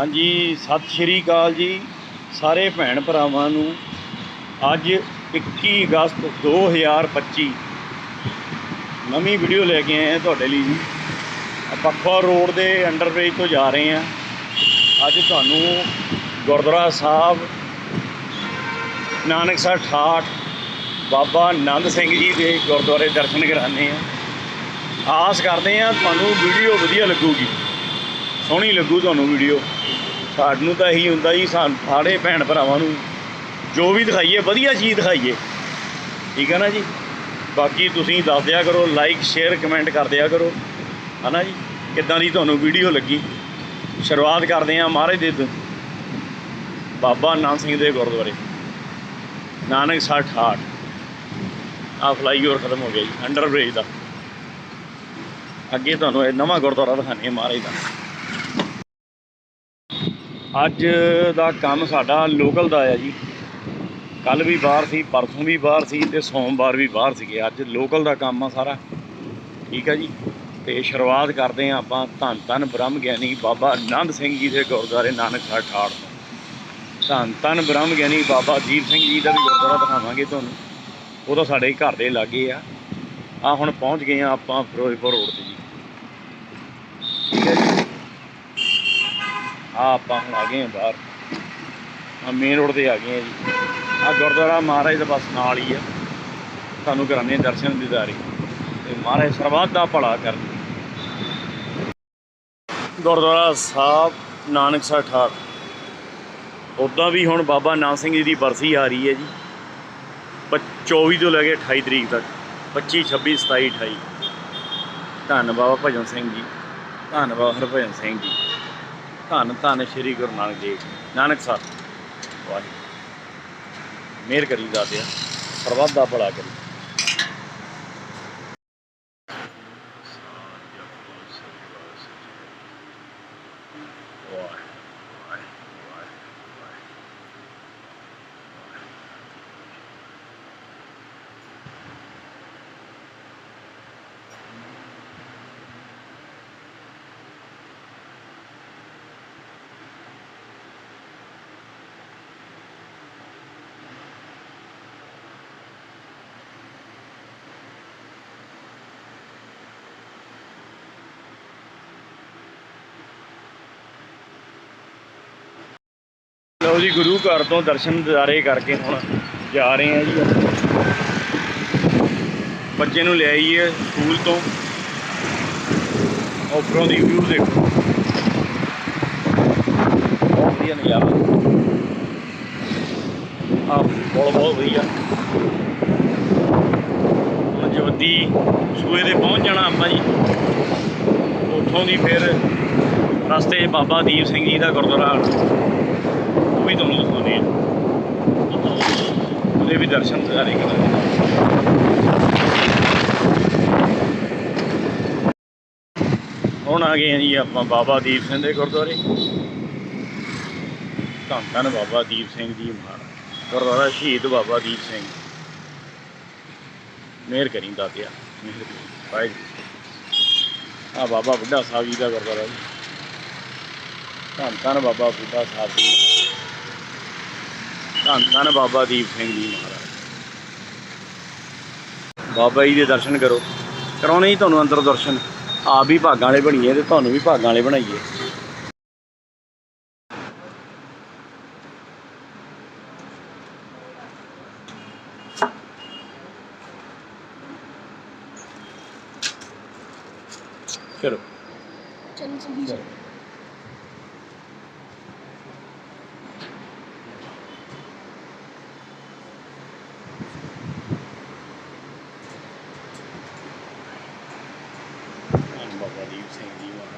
ਹਾਂਜੀ, ਸਤਿ ਸ਼੍ਰੀ ਅਕਾਲ ਜੀ, ਸਾਰੇ ਭੈਣ ਭਰਾਵਾਂ ਨੂੰ। ਅੱਜ 21 ਅਗਸਤ 2025 ਨਵੀਂ ਵੀਡੀਓ ਲੈ ਕੇ ਆਏ ਹਾਂ ਤੁਹਾਡੇ ਲਈ ਜੀ। ਪੱਖਵਾ ਰੋਡ ਦੇ ਅੰਡਰਬ੍ਰਿਜ ਤੋਂ ਜਾ ਰਹੇ ਹਾਂ। ਅੱਜ ਤੁਹਾਨੂੰ ਗੁਰਦੁਆਰਾ ਸਾਹਿਬ ਨਾਨਕਸਰ ਠਾਠ, ਬਾਬਾ ਆਨੰਦ ਸਿੰਘ ਜੀ ਦੇ ਗੁਰਦੁਆਰੇ ਦਰਸ਼ਨ ਕਰਾਣੇ ਆ ਆਸ ਕਰਦੇ ਆ ਤੁਹਾਨੂੰ ਵੀਡੀਓ ਵਧੀਆ ਲੱਗੂਗੀ। ਸੋਹਣੀ ਲੱਗੂ ਤੁਹਾਨੂੰ ਵੀਡੀਓ। ਸਾਨੂੰ ਤਾਂ ਇਹੀ ਹੁੰਦਾ ਜੀ ਸਾਨੂੰ ਸਾਰੇ ਭੈਣ ਭਰਾਵਾਂ ਨੂੰ ਜੋ ਵੀ ਦਿਖਾਈਏ, ਵਧੀਆ ਚੀਜ਼ ਦਿਖਾਈਏ। ਠੀਕ ਹੈ ਨਾ ਜੀ? ਬਾਕੀ ਤੁਸੀਂ ਦੱਸ ਦਿਆ ਕਰੋ ਲਾਈਕ ਸ਼ੇਅਰ ਕਮੈਂਟ ਕਰ ਦਿਆ ਕਰੋ। ਨਾ ਜੀ? ਕਿੱਦਾਂ ਦੀ ਤੁਹਾਨੂੰ ਵੀਡੀਓ ਲੱਗੀ? ਸ਼ੁਰੂਆਤ ਕਰਦੇ ਹਾਂ ਮਹਾਰਾਜ ਦੇ ਬਾਬਾ ਨਾਨਕ ਸਿੰਘ ਦੇ ਗੁਰਦੁਆਰੇ। ਨਾਨਕ ਸਰ ਠਾਠ ਆ ਫਲਾਈਓਵਰ ਖਤਮ ਹੋ ਗਿਆ ਜੀ ਅੰਡਰਬ੍ਰਿਜ ਦਾ। ਅੱਗੇ ਤੁਹਾਨੂੰ ਇਹ ਨਵਾਂ ਗੁਰਦੁਆਰਾ ਦਿਖਾਣੇ ਮਹਾਰਾਜ ਦਾ। ਅੱਜ ਦਾ ਕੰਮ ਸਾਡਾ ਲੋਕਲ ਦਾ ਆ ਜੀ। ਕੱਲ ਵੀ ਬਾਹਰ ਸੀ, ਪਰਸੋਂ ਵੀ ਬਾਹਰ ਸੀ ਤੇ ਸੋਮਵਾਰ ਵੀ ਬਾਹਰ ਸੀਗੇ। ਅੱਜ ਲੋਕਲ ਦਾ ਕੰਮ ਆ ਸਾਰਾ। ਠੀਕ ਆ ਜੀ। ਤੇ ਸ਼ੁਰੂਆਤ ਕਰਦੇ ਆ ਆਪਾਂ ਧੰਨ ਧੰਨ ਬ੍ਰਹਮ ਗਿਆਨੀ ਬਾਬਾ ਆਨੰਦ ਸਿੰਘ ਜੀ ਦੇ ਗੁਰਦੁਆਰੇ ਨਾਨਕਸਰ ਠਾੜ ਤੋਂ। ਧੰਨ ਧੰਨ ਬ੍ਰਹਮ ਗਿਆਨੀ ਬਾਬਾ ਦੀਪ ਸਿੰਘ ਜੀ ਦਾ ਵੀ ਗੁਰਦੁਆਰਾ ਦਿਖਾਵਾਂਗੇ ਤੁਹਾਨੂੰ। ਉਹ ਤਾਂ ਸਾਡੇ ਘਰ ਦੇ ਲਾਗੇ ਆ। ਆ ਹੁਣ ਪਹੁੰਚ ਗਏ ਆ ਆਪਾਂ ਫਿਰੋਜ਼ਪੁਰ ਰੋਡ ਤੇ ਜੀ। ਠੀਕ ਹੈ ਆ ਆਪਾਂ ਹੁਣ ਆ ਗਏ ਹਾਂ ਬਾਹਰ। ਆ ਮੇਨ ਰੋਡ ਤੇ ਆ ਗਏ ਹਾਂ ਜੀ। ਆ ਗੁਰਦੁਆਰਾ ਮਹਾਰਾਜ ਦਾ ਬਸ ਨਾਲ ਹੀ ਆ। ਤੁਹਾਨੂੰ ਕਰਾਣੇ ਦਰਸ਼ਨ ਦੀਦਾਰੀ ਤੇ ਮਹਾਰਾਜ ਸਰਬੱਤ ਦਾ ਭਲਾ ਕਰਨ। ਗੁਰਦੁਆਰਾ ਸਾਹਿਬ, ਨਾਨਕ ਨਾਨਕਸਰ ਠਾਕ। ਉੱਦਾਂ ਵੀ ਹੁਣ ਬਾਬਾ ਨਾਨਕ ਸਿੰਘ ਜੀ ਦੀ ਬਰਸੀ ਆ ਰਹੀ ਹੈ ਜੀ। ਪ- 24 ਤੋਂ ਲੈ ਕੇ 28 ਤਰੀਕ ਤੱਕ। 25 26 27 28 ਧੰਨ ਬਾਬਾ ਭਜਨ ਸਿੰਘ ਜੀ। ਧੰਨ ਬਾਬਾ ਹਰਭਜਨ ਸਿੰਘ ਜੀ। ਧੰਨ ਧੰਨ ਸ੍ਰੀ ਗੁਰੂ ਨਾਨਕ ਦੇਵ ਨਾਨਕ ਸਾਹਿਬ, ਵਾਹਿਗੁਰੂ। ਮਿਹਰ ਕਰੀ ਦਾਤਿਆ ਸਰਬੱਤ ਦਾ ਭਲਾ ਕਰੀ। ਲਓ ਜੀ, ਗੁਰੂ ਘਰ ਤੋਂ ਦਰਸ਼ਨ ਦਿਦਾਰੇ ਕਰਕੇ ਹੁਣ ਜਾ ਰਹੇ ਹਾਂ ਜੀ ਬੱਚੇ ਨੂੰ ਲੈ ਆਈਏ ਸਕੂਲ ਤੋਂ। ਉੱਪਰੋਂ ਦੀ ਵਿਊ ਦੇਖੋ। ਬਹੁਤ ਵਧੀਆ ਨਜ਼ਾਰਾ। ਆ ਬਹੁਤ ਬਹੁਤ ਵਧੀਆ। ਹੁਣ ਜਵੱਦੀ ਸੂਏ ਦੇ ਪਹੁੰਚ ਜਾਣਾ ਆਪਾਂ ਜੀ। ਉੱਥੋਂ ਦੀ ਫਿਰ ਰਸਤੇ ਬਾਬਾ ਦੀਪ ਸਿੰਘ ਜੀ ਦਾ ਗੁਰਦੁਆਰਾ ਉਹ ਵੀ ਤੁਹਾਨੂੰ ਦਿਖਾਉਂਦੇ ਆ ਉਹਦੇ ਵੀ ਦਰਸ਼ਨ ਸਾਰੇ ਕਰਾਂਗੇ ਹੁਣ ਆ ਗਏ ਜੀ ਆਪਾਂ ਬਾਬਾ ਦੀਪ ਸਿੰਘ ਦੇ ਗੁਰਦੁਆਰੇ। ਧੰਨ ਧੰਨ ਬਾਬਾ ਦੀਪ ਸਿੰਘ ਜੀ ਮਹਾਰਾਜ। ਗੁਰਦੁਆਰਾ ਸ਼ਹੀਦ ਬਾਬਾ ਦੀਪ ਸਿੰਘ। ਮਿਹਰ ਕਰੀ ਦਾਤਿਆ, ਮਿਹਰ ਕਰੀ। ਵਾਹਿਗੁਰੂ। ਆ ਬਾਬਾ ਬੁੱਢਾ ਸਾਹਿਬ ਜੀ ਦਾ ਗੁਰਦੁਆਰਾ ਜੀ। ਧੰਨ ਧੰਨ ਬਾਬਾ ਬੁੱਢਾ ਸਾਹਿਬ ਜੀ। ਧੰਨ ਧੰਨ ਬਾਬਾ ਦੀਪ ਸਿੰਘ ਜੀ ਮਹਾਰਾਜ। ਬਾਬਾ ਜੀ ਦੇ ਦਰਸ਼ਨ ਕਰੋ। ਕਰਾਉਣੇ ਹੀ ਤੁਹਾਨੂੰ ਅੰਦਰ ਦਰਸ਼ਨ। ਆਪ ਵੀ ਭਾਗਾਂ ਵਾਲੇ ਬਣੀਏ ਤੇ ਤੁਹਾਨੂੰ ਵੀ ਭਾਗਾਂ ਵਾਲੇ ਬਣਾਈਏ। ਚਲੋ ਚਲੋ ਜੀ। already using the one